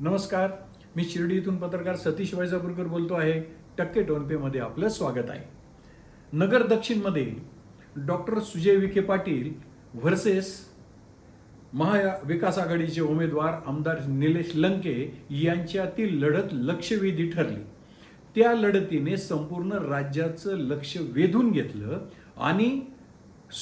नमस्कार मी शिर्डी इथून पत्रकार सतीश वैजापूरकर बोलतो आहे. टक्के टोनपेमध्ये आपलं स्वागत आहे. नगर दक्षिणमध्ये डॉक्टर सुजय विखे पाटील व्हर्सेस महाविकास आघाडीचे उमेदवार आमदार निलेश लंके यांच्यातील लढत लक्षवेधी ठरली. त्या लढतीने संपूर्ण राज्याचं लक्ष वेधून घेतलं आणि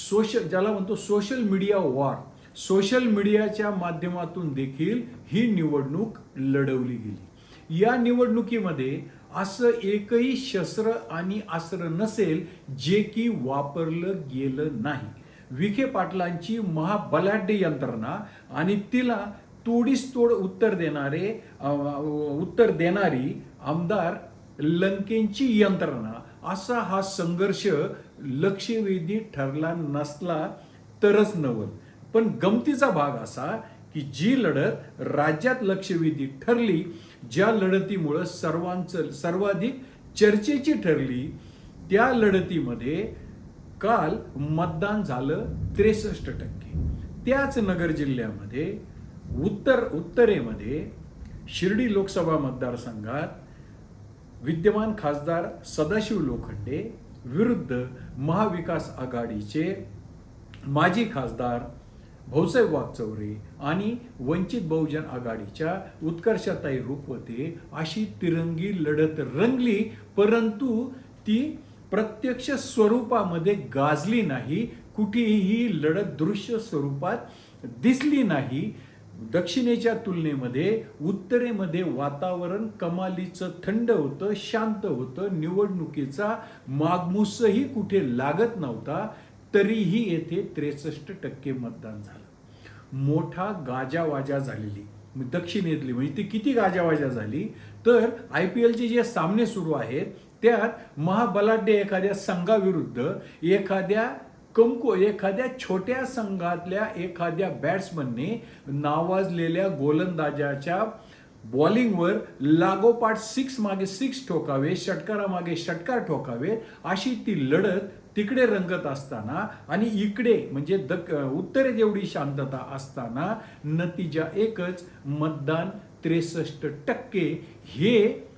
सोशल ज्याला म्हणतो सोशल मीडिया वॉर सोशल मीडियाच्या माध्यमातून देखील ही निवडणूक लढवली गेली. या निवडणुकीमध्ये असं एकही शस्त्र आणि अस्त्र नसेल जे की वापरलं गेलं नाही. विखे पाटलांची महाबलाढ्य यंत्रणा आणि तिला तोडीस तोड उत्तर देणारे उत्तर देणारी आमदार लंकेंची यंत्रणा असा हा संघर्ष लक्षवेधी ठरला नसला तरच नवल पण गमतीचा भाग असा की जी लढत राज्यात लक्षवेधी ठरली ज्या लढतीमुळं सर्वांचं सर्वाधिक चर्चेची ठरली त्या लढतीमध्ये काल मतदान झालं त्रेसष्ट टक्के. त्याच नगर जिल्ह्यामध्ये उत्तर उत्तरेमध्ये शिर्डी लोकसभा मतदारसंघात विद्यमान खासदार सदाशिव लोखंडे विरुद्ध महाविकास आघाडीचे माजी खासदार भाऊसाहेब वागचौरे आणि वंचित बहुजन आघाडीच्या उत्कर्षाताई रुपवते अशी तिरंगी लढत रंगली परंतु ती प्रत्यक्ष स्वरूपामध्ये गाजली नाही. कुठेही लढत दृश्य स्वरूपात दिसली नाही. दक्षिणेच्या तुलनेमध्ये उत्तरेमध्ये वातावरण कमालीचं थंड होतं शांत होतं. निवडणुकीचा मागमूसही कुठे लागत नव्हता. तरीही येथे त्रेसष्ट टक्के मतदान झालं. मोठा गाजावाजा झालेली. दक्षिणेतली म्हणजे ती किती गाजावाजा झाली? तर आय पी एलचे जे सामने सुरू आहेत त्यात महाबलाढ्य एखाद्या संघाविरुद्ध एखाद्या कमको एखाद्या छोट्या संघातल्या एखाद्या बॅट्समनने नावाजलेल्या गोलंदाजाच्या बॉलिंगवर लागोपाठ सिक्स मागे सिक्स ठोकावे षटकारामागे षटकार ठोकावे अशी ती लढत तिकडे रंगत असताना आणि इकडे म्हणजे दक उत्तरेत एवढी शांतता असताना नतीजा एकच मतदान त्रेसष्ट टक्के. हे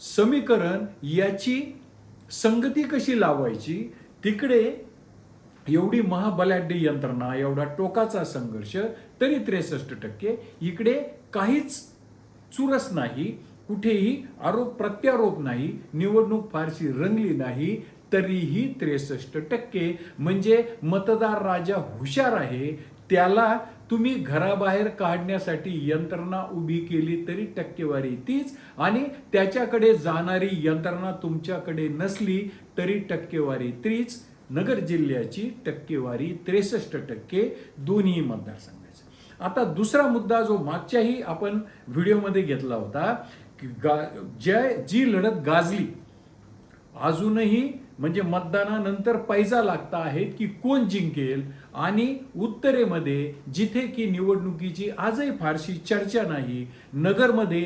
समीकरण याची संगती कशी लावायची? तिकडे एवढी महाबलाढ्य यंत्रणा एवढा टोकाचा संघर्ष तरी त्रेसष्ट टक्के. इकडे काहीच चुरस नाही कुठेही आरोप प्रत्यारोप नाही निवडणूक फारशी रंगली नाही तरीही त्रेसष्ट टक्के. म्हणजे मतदार राजा हुशार आहे त्याला तुम्ही घराबाहेर काढण्यासाठी यंत्रणा उभी केली तरी टक्केवारी तीच आणि त्याच्याकडे जाणारी यंत्रणा तुमच्याकडे नसली तरी टक्केवारी तीच. नगर जिल्ह्याची टक्केवारी त्रेसष्ट टक्के. दोन्ही मतदारसंघ आता दुसरा मुद्दा जो मागच्याही आपण व्हिडिओमध्ये घेतला होता की गा जय जी लढत गाजली अजूनही म्हणजे मतदानानंतर पैजा लागता आहेत की कोण जिंकेल आणि उत्तरेमध्ये जिथे की निवडणुकीची आजही फारशी चर्चा नाही नगरमध्ये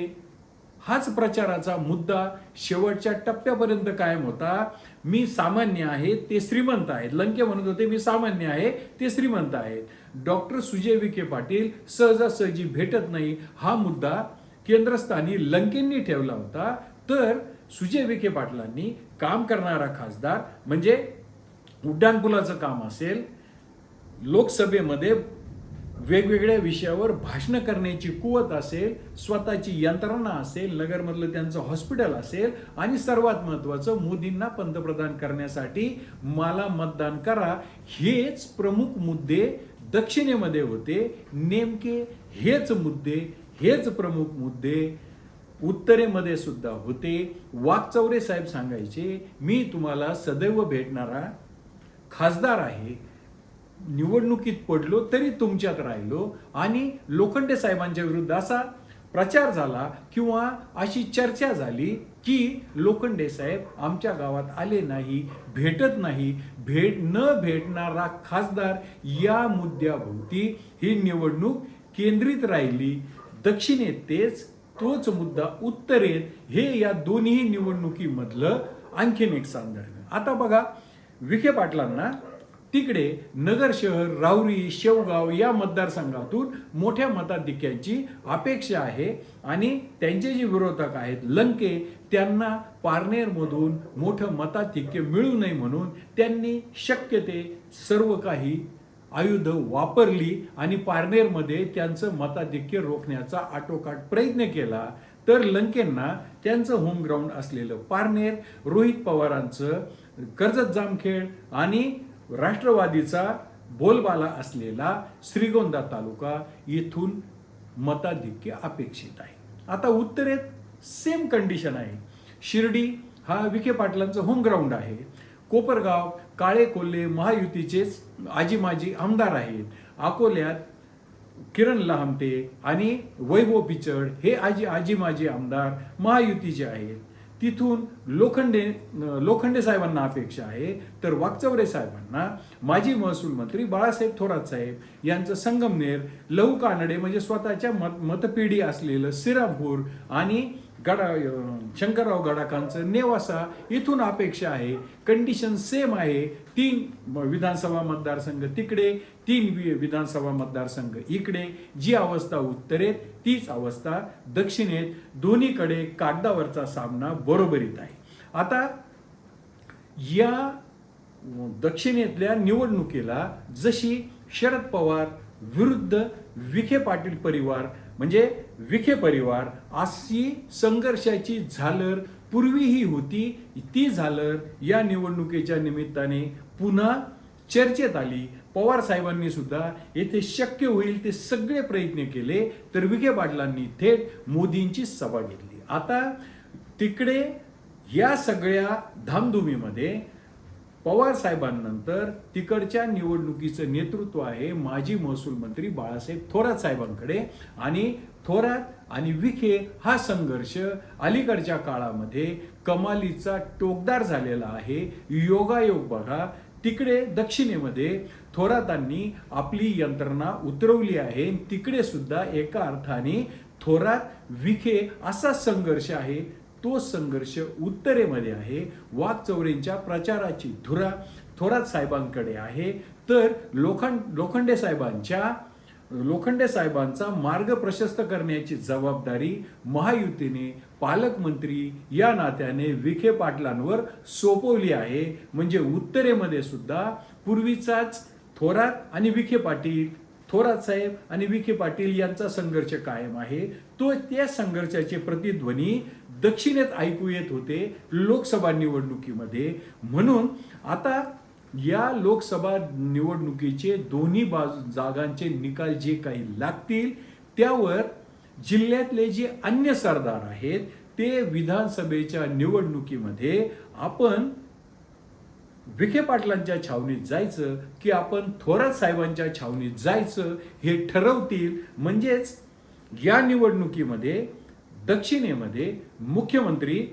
हाच प्रचाराचा मुद्दा शेवटच्या टप्प्यापर्यंत कायम होता. मी सामान्य आहे ते श्रीमंत आहेत. लंके म्हणत होते मी सामान्य आहे ते श्रीमंत आहेत. डॉक्टर सुजय विखे पाटील सहजासहजी भेटत नाही हा मुद्दा केंद्रस्थानी लंकेंनी ठेवला होता. तर सुजय विखे पाटलांनी काम करणारा खासदार म्हणजे उड्डाणपुलाचं काम असेल लोकसभेमध्ये वेगवेगळ्या विषयावर भाषणं करण्याची कुवत असेल स्वतःची यंत्रणा असेल नगरमधलं त्यांचं हॉस्पिटल असेल आणि सर्वात महत्त्वाचं मोदींना पंतप्रधान करण्यासाठी मला मतदान करा. हेच प्रमुख मुद्दे दक्षिणेमध्ये होते. नेमके हेच मुद्दे हेच प्रमुख मुद्दे उत्तरेमध्ये सुद्धा होते. वाकचौरे साहेब सांगायचे मी तुम्हाला सदैव भेटणारा खासदार आहे. निवडणुकीत पडलो तरी तुमच्यात राहिलो आणि लोखंडे साहेबांच्या विरुद्ध असा प्रचार झाला किंवा अशी चर्चा झाली की लोखंडे साहेब आमच्या गावात आले नाही भेटत नाही भेट न भेटणारा खासदार या मुद्द्याभोवती ही निवडणूक केंद्रित राहिली. दक्षिणेतेच तोच मुद्दा उत्तरेत हे या दोन्ही निवडणुकीमधलं आणखीन एक सांदर्भ आता बघा विखे पाटलांना तिकडे नगर शहर राहुरी शेवगाव या मतदारसंघातून मोठ्या मताधिक्यांची अपेक्षा आहे आणि त्यांचे जे विरोधक आहेत लंके त्यांना पारनेरमधून मोठं मताधिक्य मिळू नये म्हणून त्यांनी शक्य ते सर्व काही आयुध वापरली आणि पारनेरमध्ये त्यांचं मताधिक्य रोखण्याचा आटोकाट प्रयत्न केला तर लंकेंना त्यांचं होम ग्राउंड असलेलं पारनेर रोहित पवारांचं कर्जत जामखेड आणि राष्ट्रवादीचा बोलबाला असलेला श्रीगोंदा तालुका येथून मताधिक्य अपेक्षित आहे. आता उत्तरेत सेम कंडिशन आहे. शिर्डी हा विखे पाटलांचं होम ग्राउंड आहे. कोपरगाव काळे कोल्हे महायुतीचेच आजी माजी आमदार आहेत. अकोल्यात किरण लहामटे आणि वैभव पिचड हे आजी आजी माजी आमदार महायुतीचे आहेत. तिथून लोखंडे लोखंडे साहेबांना अपेक्षा आहे. तर वाकचौरे साहेबांना माजी महसूल मंत्री बाळासाहेब थोरात साहेब यांचं संगमनेर लहू कानडे म्हणजे स्वतःच्या मत मतपिढी असलेलं सिराभूर आणि गडा शंकरराव गडाकांचं नेवासा इथून अपेक्षा आहे. कंडिशन सेम आहे. तीन विधानसभा मतदारसंघ तिकडे तीन विधानसभा मतदारसंघ इकडे. जी अवस्था उत्तरेत तीच अवस्था दक्षिणेत. दोन्हीकडे कागदावरचा सामना बरोबरीत आहे. आता या दक्षिणेतल्या निवडणुकीला जशी शरद पवार विरुद्ध विखे पाटील परिवार म्हणजे विखे परिवार अशी संघर्षाची झालर पूर्वीही होती ती झालर या निवडणुकीच्या निमित्ताने पुन्हा चर्चेत आली. पवार साहेबांनी सुद्धा येथे शक्य होईल ते सगळे प्रयत्न केले तर विखे पाटलांनी थेट मोदींची सभा घेतली. आता तिकडे या सगळ्या धामधुमीमध्ये पवार साहेबांनंतर तिकडच्या निवडणुकीचं नेतृत्व आहे माजी महसूल मंत्री बाळासाहेब थोरात साहेबांकडे आणि थोरात आणि विखे हा संघर्ष अलीकडच्या काळामध्ये कमालीचा टोकदार झालेला आहे. योगायोग बघा. तिकडे दक्षिणेमध्ये थोरातांनी आपली यंत्रणा उतरवली आहे. तिकडे सुद्धा एका अर्थाने थोरात विखे असा संघर्ष आहे. तो संघर्ष उत्तरेमध्ये आहे. वाघचौरेंच्या प्रचाराची धुरा थोरात साहेबांकडे आहे. तर लोखंड लोखंडे साहेबांच्या लोखंडे साहेबांचा मार्ग प्रशस्त करण्याची जबाबदारी महायुतीने पालकमंत्री या नात्याने विखे पाटलांवर सोपवली आहे. म्हणजे उत्तरेमध्ये सुद्धा पूर्वीचाच थोरात आणि विखे पाटील थोरात साहेब आणि विखे पाटील यांचा संघर्ष कायम आहे. तो त्या संघर्षाचे प्रतिध्वनी दक्षिणेत ऐकू येत होते लोकसभा निवडणुकीमध्ये. म्हणून आता या लोकसभा निवडणुकीचे दोन्ही बाजू जागांचे निकाल जे काही लागतील त्यावर जिल्ह्यातले जे अन्य सरदार आहेत ते विधानसभेच्या निवडणुकीमध्ये आपण विखे पाटलांच्या छावणीत जायचं की आपण थोरात साहेबांच्या छावणीत जायचं हे ठरवतील. म्हणजेच या निवडणुकीमध्ये दक्षिणेमध्ये मुख्यमंत्री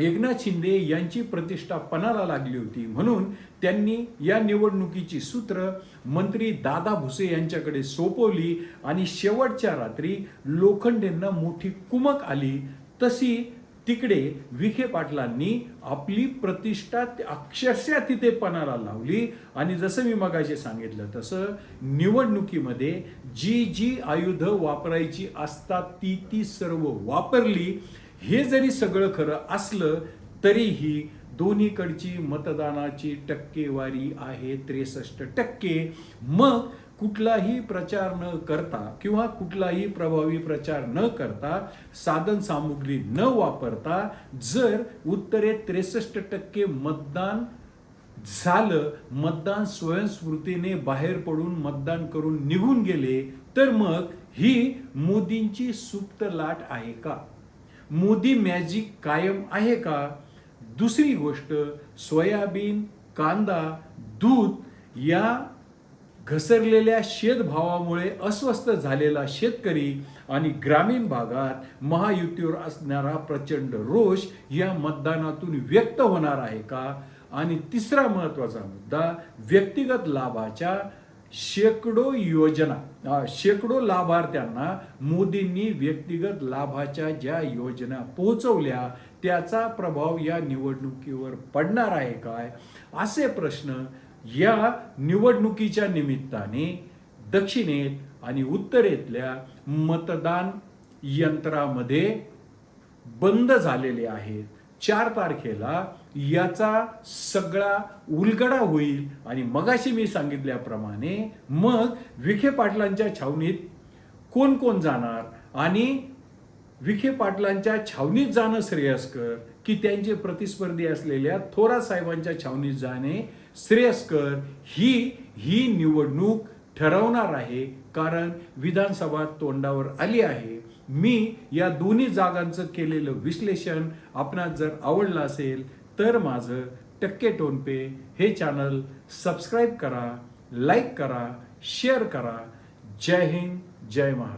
एकनाथ शिंदे यांची प्रतिष्ठा पणाला लागली होती. म्हणून त्यांनी या निवडणुकीची सूत्र मंत्री दादा भुसे यांच्याकडे सोपवली आणि शेवटच्या रात्री लोखंडेंना मोठी कुमक आली. तशी तिकडे विखे पाटलांनी आपली प्रतिष्ठा अक्षरशः तिथे पणाला लावली. आणि जसं मी मगाशी सांगितलं तसं निवडणुकीमध्ये जी जी आयुधं वापरायची असतात ती ती सर्व वापरली. हे जरी सगळं खरं असलं तरीही दोन्हीकडची मतदानाची टक्केवारी आहे त्रेसष्ट टक्के. मग कुठलाही प्रचार न करता किंवा कुठलाही प्रभावी प्रचार न करता साधन सामुग्री न वापरता जर उत्तरे त्रेसष्ट टक्के मतदान झालं मतदान स्वयंस्फूर्तीने बाहेर पडून मतदान करून निघून गेले तर मग ही मोदींची सुप्त लाट आहे का? मोदी मॅजिक कायम आहे का? दुसरी गोष्ट सोयाबीन कांदा दूध या घसरलेल्या शेतभावामुळे अस्वस्थ झालेला शेतकरी आणि ग्रामीण भागात महायुतीवर असणारा प्रचंड रोष या मतदानातून व्यक्त होणार आहे का? आणि तिसरा महत्त्वाचा मुद्दा व्यक्तिगत लाभाच्या शेकडो योजना शेकडो लाभार्थ्यांना मोदींनी व्यक्तिगत लाभाच्या ज्या योजना पोहोचवल्या त्याचा प्रभाव या निवडणुकीवर पडणार आहे काय? असे प्रश्न या निवडणुकीच्या निमित्ताने दक्षिणेत आणि उत्तरेतल्या मतदान यंत्रामध्ये बंद झालेले आहेत. चार तारखेला याचा सगळा उलगडा होईल. आणि मगाशी मी सांगितल्याप्रमाणे मग विखे पाटलांच्या छावणीत कोण कोण जाणार? आणि विखे पाटलांच्या छावणीत जाणं श्रेयस्कर की त्यांचे प्रतिस्पर्धी असलेल्या थोरात साहेबांच्या छावणीत जाणे श्रेयस्कर ही ही निवडणूक ठरवणार आहे. कारण विधानसभा तोंडावर आली आहे. मी या दोन्ही जागांचं केलेलं विश्लेषण आपणास जर आवडलं असेल तर माझं टक्के टोनपे हे चॅनल सबस्क्राईब करा लाईक करा शेअर करा. जय हिंद जय महाराष्ट्र.